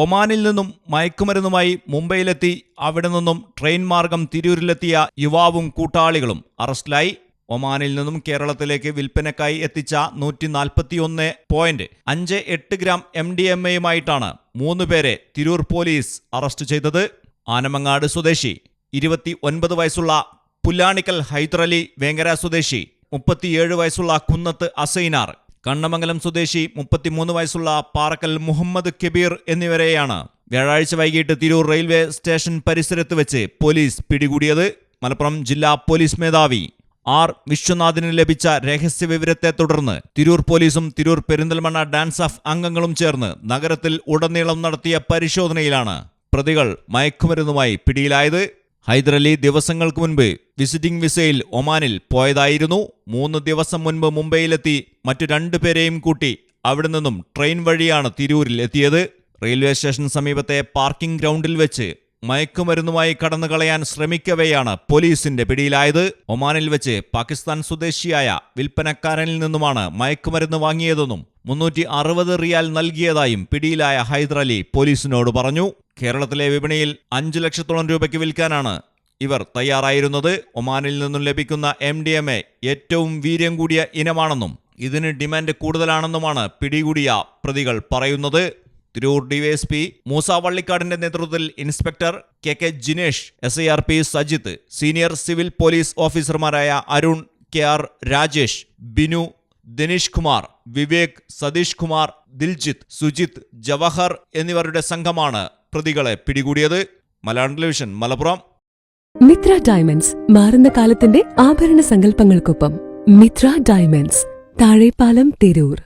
ഒമാനിൽ നിന്നും മയക്കുമരുന്നുമായി മുംബൈയിലെത്തി അവിടെ നിന്നും ട്രെയിൻ മാർഗം തിരൂരിലെത്തിയ യുവാവും കൂട്ടാളികളും അറസ്റ്റിലായി. ഒമാനിൽ നിന്നും കേരളത്തിലേക്ക് വിൽപ്പനക്കായി എത്തിച്ച നൂറ്റി നാൽപ്പത്തിയൊന്ന് പോയിന്റ് അഞ്ച് എട്ട് ഗ്രാം എം ഡി എം എയുമായിട്ടാണ് മൂന്ന് പേരെ തിരൂർ പോലീസ് അറസ്റ്റ് ചെയ്തത്. ആനമങ്ങാട് സ്വദേശി ഇരുപത്തി ഒൻപത് വയസ്സുള്ള പുല്ലാണിക്കൽ ഹൈദരലി വേങ്ങര സ്വദേശി മുപ്പത്തിയേഴ് വയസ്സുള്ള കുന്നത്ത് അസൈനാർ കണ്ണമംഗലം സ്വദേശി മുപ്പത്തിമൂന്ന് വയസ്സുള്ള പാറക്കൽ മുഹമ്മദ് കബീർ എന്നിവരെയാണ് വ്യാഴാഴ്ച വൈകിട്ട് തിരൂർ റെയിൽവേ സ്റ്റേഷൻ പരിസരത്ത് വെച്ച് പോലീസ് പിടികൂടിയത്. മലപ്പുറം ജില്ലാ പോലീസ് മേധാവി ആർ. വിശ്വനാഥിന് ലഭിച്ച രഹസ്യ വിവരത്തെ തുടർന്ന് തിരൂർ പോലീസും തിരൂർ പെരിന്തൽമണ്ണ ഡാൻസ് ഓഫ് അംഗങ്ങളും ചേർന്ന് നഗരത്തിൽ ഉടനീളം നടത്തിയ പരിശോധനയിലാണ് പ്രതികൾ മയക്കുമരുന്നുമായി പിടിയിലായത്. ഹൈദരലി ദിവസങ്ങൾക്ക് മുൻപ് വിസിറ്റിംഗ് വിസയിൽ ഒമാനിൽ പോയതായിരുന്നു. മൂന്ന് ദിവസം മുൻപ് മുംബൈയിലെത്തി മറ്റു രണ്ടു പേരെയും കൂട്ടി അവിടെ നിന്നും ട്രെയിൻ വഴിയാണ് തിരൂരിൽ എത്തിയത്. റെയിൽവേ സ്റ്റേഷൻ സമീപത്തെ പാർക്കിംഗ് ഗ്രൗണ്ടിൽ വെച്ച് മയക്കുമരുന്നുമായി കടന്നു കളയാൻ ശ്രമിക്കവെയാണ് പോലീസിന്റെ പിടിയിലായത്. ഒമാനിൽ വെച്ച് പാകിസ്ഥാൻ സ്വദേശിയായ വിൽപ്പനക്കാരനിൽ നിന്നുമാണ് മയക്കുമരുന്ന് വാങ്ങിയതെന്നും മുന്നൂറ്റി അറുപത് റിയാൽ നൽകിയതായും പിടിയിലായ ഹൈദരലി പോലീസിനോട് പറഞ്ഞു. കേരളത്തിലെ വിപണിയിൽ അഞ്ചു ലക്ഷത്തോളം രൂപയ്ക്ക് വിൽക്കാനാണ് ഇവർ തയ്യാറായിരുന്നത്. ഒമാനിൽ നിന്നും ലഭിക്കുന്ന എം ഡി എം എ ഏറ്റവും വീര്യം കൂടിയ ഇനമാണെന്നും ഇതിന് ഡിമാൻഡ് കൂടുതലാണെന്നുമാണ് പിടികൂടിയ പ്രതികൾ പറയുന്നത്. തിരൂർ ഡിവൈഎസ്പി മൂസ വള്ളിക്കാടിന്റെ നേതൃത്വത്തിൽ inspector K K Jinesh S I R P Sajith senior civil police ഓഫീസർമാരായ അരുൺ കെ ആർ രാജേഷ് ബിനു ദിനീഷ് കുമാർ വിവേക് സതീഷ് കുമാർ ദിൽജിത്ത് സുജിത്ത് ജവഹർ എന്നിവരുടെ സംഘമാണ് പ്രതികളെ പിടികൂടിയത് മലയാളം ടെലിവിഷൻ മലപ്പുറം. മിത്ര ഡയമണ്ട്സ് മാറുന്ന കാലത്തിന്റെ ആഭരണ സങ്കല്പങ്ങൾക്കൊപ്പം മിത്ര ഡയമണ്ട്സ് താഴെപ്പാലം തിരൂർ.